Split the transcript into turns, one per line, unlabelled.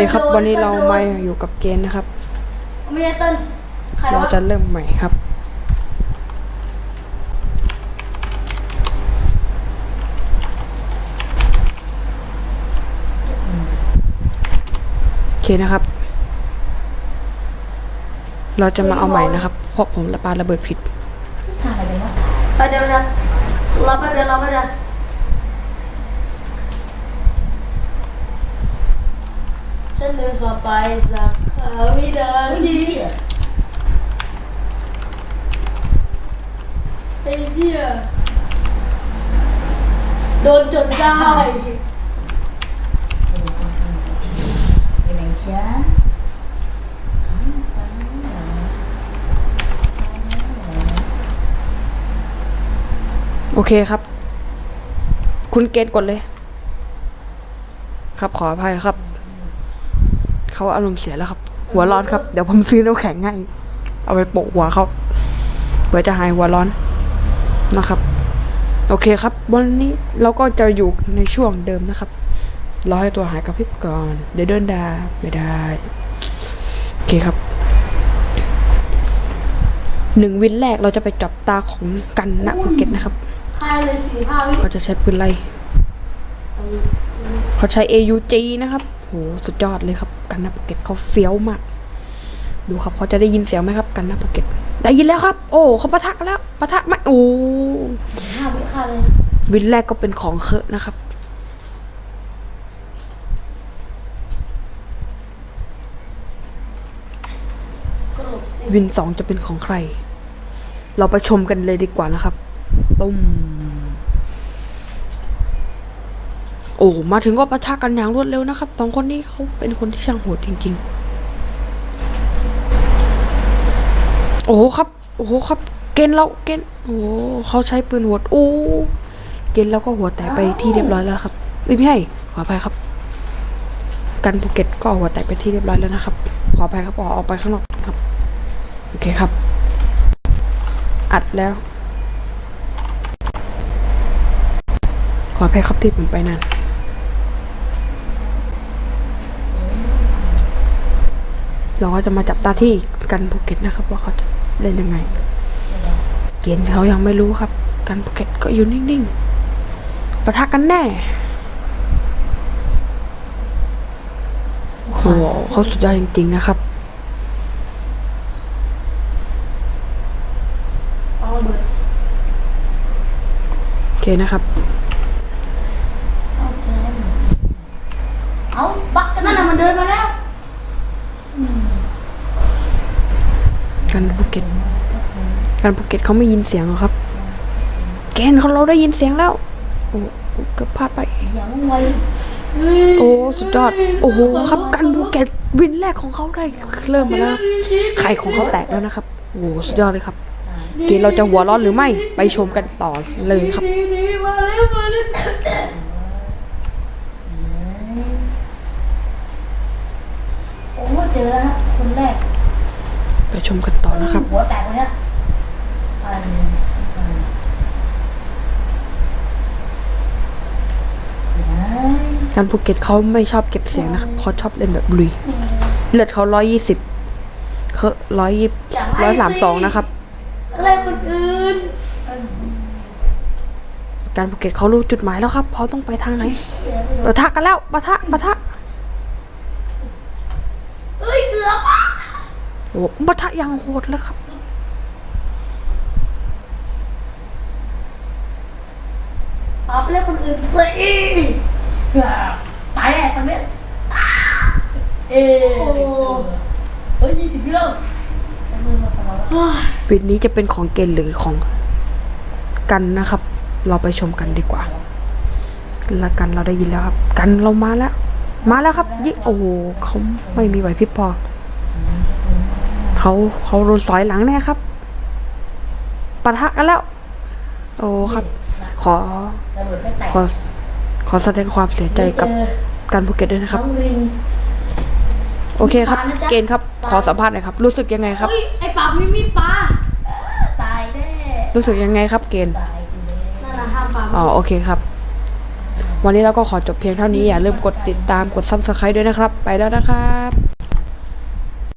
ดีครับวันนี้เรามาอยู่กับเกณฑ์นะครับ
ไม่ใช่เต้นใคร
เรา
วะ
จะเริ่มใหม่ครับ โอเคนะครับ เราจะมาเอาใหม่นะครับ เพราะผมระปาระเบิดผิด
ทางอะไรกันวะ
ไปเดี๋ยวนะรอไปเดี๋ยวรอไปเดี๋ยว ฉันเดินเข้าไปสักครั้งวินาทีไอ้เหี้ยโดนจนได้
ไปไหนช้า
โอเคครับ คุณเกณฑ์กดเลย ครับขออภัยครับ เขาอารมณ์เสียแล้วครับ หัวร้อนครับ เดี๋ยวผมซื้อน้ำแข็งให้ เอาไปโปะหัวเขาเพื่อจะหายหัวร้อนนะครับ โอเคครับ วันนี้เราก็จะอยู่ในช่วงเดิมนะครับรอให้ตัวหายกระพริบก่อน เดี๋ยวเดินดาไม่ได้ โอเคครับหนึ่งวินแรกเราจะไปจับตาของกันณภูเก็ตนะครับ
เขา
จะใช้ปืนไล่เขาใช้ AUG นะครับ โห สุดยอดเลยครับ กันนาปเก็ตเขาเฟี้ยวมาก ดูครับเขาจะได้ยินเสียงไหมครับ กันนาปเก็ตได้ยินแล้วครับ โอ้เขาปะทะกันแล้วปะทะไหมโอ้
ห้าวิค่าเลย
วินแรกก็เป็นของเคอะนะครับ
ก็หลบสิ
วินสองจะเป็นของใคร เราไปชมกันเลยดีกว่านะครับตุ้ม โอ้มาถึงก็ปะทะกันอย่างรวดเร็วนะครับสองคนนี้เขาเป็นคนที่ช่างโหดจริง ๆ โอ้ครับ โอ้ครับ เกณฑ์เราเกณฑ์โอ้เขาใช้ปืนหัวดโอ้เกณฑ์เราก็หัวแตกไปที่เรียบร้อยแล้วครับอไม่ใช่ขออภัยครับ กันภูเก็ตก็หัวแตกไปที่เรียบร้อยแล้วนะครับ ขออภัยครับออกออกไปข้างนอกครับ โอเคครับ อัดแล้วขออภัยครับที่ผมไปนาน เราก็จะมาจับตาที่กันภูเก็ตนะครับ ว่าเขาจะเล่นยังไง เกณฑ์เขายังไม่รู้ครับ กันภูเก็ตก็อยู่นิ่งๆปะทะกันแน่โอ้โหเขาสุดยอดจริงๆนะครับ
เอาเบิด
โอเคนะครับ
เอาบักนั่
นน่ะมันเดินมาแล้ว
กันภู เก็ตกันภูเก็ตเขาไม่ยินเสียงหรอครับ แกนเขาเราได้ยินเสียงแล้ว โอ้เกือบพลาดไป โอ้สุดยอด โอ้โหครับกันภูเก็ตวินแรกของเขาได้ เริ่มมาแล้วไข่ของเขาแตกแล้วนะครับ โอ้สุดยอดเลยครับ เกมเราจะหัวร้อนหรือไม่ ไปชมกันต่อเลยครับ
โอ้เจอแล้วฮะคนแรก
ชมกันต่อนะครับ
หัวแตกเลยฮะอะไรเนี่ยอ่าเดี๋ยวนะ
กันภูเก็ตเขาไม่ชอบเก็บเสียงนะครับเขาชอบเล่นแบบลุย เลือดเขาร้อยยี่สิบเขาร้อยยี่ร้อยสามสองนะครับ
อะไรคนอื่น
การภูเก็ตเขารู้จุดหมายแล้วครับเขาต้องไปทางไหนปะทะกันแล้วปะทะปะทะ
เอ้ยเกือบอะ
โอ้ปะทะอย่างโหดเลยครับ
เอาไปเล่นคนอื่นสิ
ตายแน่ตอนเนี้ย
เอ้ย
โอ้เฮ้ยยี่สิบกิโลจะมือมาสมองแล้ว
วินนี้จะเป็นของเกณฑ์หรือของกันนะครับ เราไปชมกันดีกว่าแล้วกันเราได้ยินแล้วครับ กันเรามาแล้ว มาแล้วครับยิ่งโอ้โหเขาไม่มีไหวพริบพอ เขาเขาโดนสอยหลังแน่ครับปะทะกันแล้ว โอ้ครับ ขอ
ระเบิดไม่แตก
ขอ ขอแสดงความเสียใจกับ
เจอ
การภูเก็ตด้วยนะครับ
น้องริง
โอเคครับ
ปานะจ๊ะ
เกณฑ์ครับ ขอสัมภาษณ์หน่อยครับ รู้สึกยังไงครับ
เฮ้ยไอ้ปราบไม่มีปลา
ตายแน่
รู้สึกยังไงครับ เกณฑ์
ตายกูเลย
นั่นน่ะห้ามปลา
อ๋อโอเคครับ วันนี้เราก็ขอจบเพียงเท่านี้อย่าลืมกดติดตามกด subscribe ด้วยนะครับ ไปแล้วนะครับ